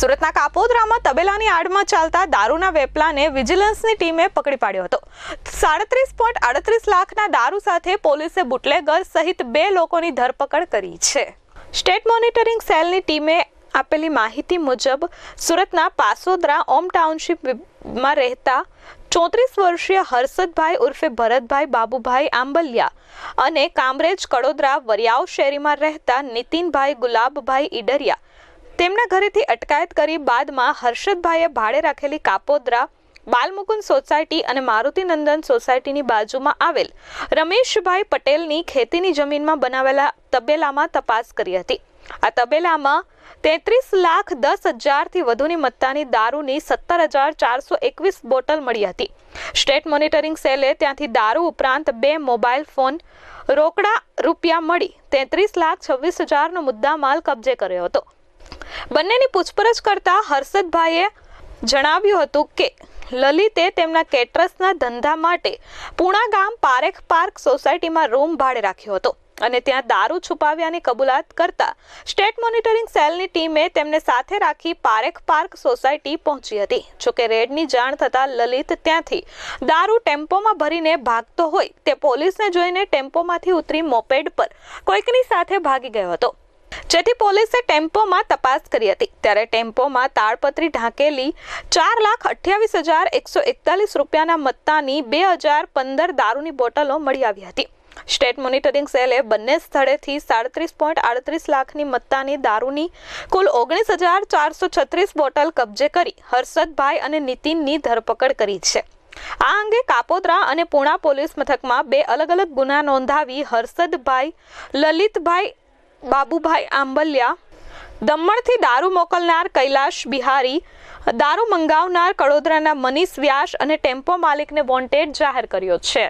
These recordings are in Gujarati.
સુરતના કાપોદરામાં તબેલાની આડમાં ચાલતા દારૂના વેપલાને વિજિલન્સની ટીમે પકડી પાડ્યો હતો. સાડત્રીસ પોઈન્ટ આડત્રીસ લાખના દારૂ સાથે પોલીસે બુટલેગર સહિત બે લોકોની ધરપકડ કરી છે. સ્ટેટ મોનિટરિંગ સેલની ટીમે આપેલી માહિતી મુજબ, સુરતના પાસોદરા ઓમ ટાઉનશીપમાં રહેતા ચોત્રીસ વર્ષીય હર્ષદભાઈ ઉર્ફે ભરતભાઈ બાબુભાઈ આંબલિયા અને કામરેજ કડોદરા વરિયાવ શેરીમાં રહેતા નીતિનભાઈ ગુલાબભાઈ ઈડરિયા તેમના ઘરેથી અટકાયત કરી બાદમાં હર્ષદભાઈએ ભાડે રાખેલી કાપોદરા, બાલમુકુંદ સોસાયટી અને મારુતિનંદન સોસાયટીની બાજુમાં આવેલ રમેશભાઈ પટેલની ખેતીની જમીનમાં બનાવેલા તબેલામાં તપાસ કરી હતી. આ તબેલામાં તેત્રીસ લાખ દસ હજારથી વધુની મત્તાની દારૂની સત્તર હજાર ચારસો એકવીસ બોટલ મળી હતી. સ્ટેટ મોનિટરિંગ સેલે ત્યાંથી દારૂ ઉપરાંત બે મોબાઈલ ફોન રોકડા રૂપિયા મળી તેત્રીસ લાખ છવ્વીસ હજારનો મુદ્દામાલ કબજે કર્યો હતો. બંનેની પૂછપરછ કરતા હર્ષદભાઈએ જણાવ્યું હતું કે, લલિતે તેમના કેટરસના ધંધા માટે પૂણા ગામ પારેખ પાર્ક સોસાયટીમાં રૂમ ભાડે રાખ્યો હતો અને ત્યાં દારૂ છુપાવ્યાની કબૂલાત કરતા સ્ટેટ મોનિટરિંગ સેલની ટીમે તેમને સાથે રાખી પારેખ પાર્ક સોસાયટી પહોંચી હતી. જોકે રેડની જાણ થતાં લલિત ત્યાંથી દારૂ ટેમ્પોમાં ભરીને ભાગતો હોય તે પોલીસને જોઈને ટેમ્પોમાંથી ઉતરી મોપેડ પર કોઈકની સાથે ભાગી ગયો હતો. જેથી પોલીસે ટેમ્પોમાં તપાસ કરી હતી. ત્યારે ટેમ્પોમાં તાળપત્રી ઢાંકેલી ચાર લાખ અઠ્યાવીસ હજાર એકસો એકતાલીસ રૂપિયાના મત્તાની બે હજાર પંદર દારૂની બોટલો મળી આવી હતી. સ્ટેટ મોનિટરિંગ સેલે બંને સ્થળેથી સાડત્રીસ પોઈન્ટ આડત્રીસ લાખની મત્તાની દારૂની કુલ ઓગણીસ હજાર ચારસો છત્રીસ બોટલ કબજે કરી હર્ષદભાઈ અને નીતિનની ધરપકડ કરી છે. આ અંગે કાપોદ્રા અને પુણા પોલીસ મથકમાં બે અલગ અલગ ગુના નોંધાવી હર્ષદભાઈ, લલિતભાઈ બાબુભાઈ આંબલિયા, દમણથી દારૂ મોકલનાર કૈલાશ બિહારી, દારૂ મંગાવનાર કડોદરાના મનીષ વ્યાસ અને ટેમ્પો માલિકને વોન્ટેડ જાહેર કર્યો છે.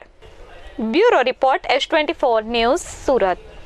Bureau report S twenty four news Surat.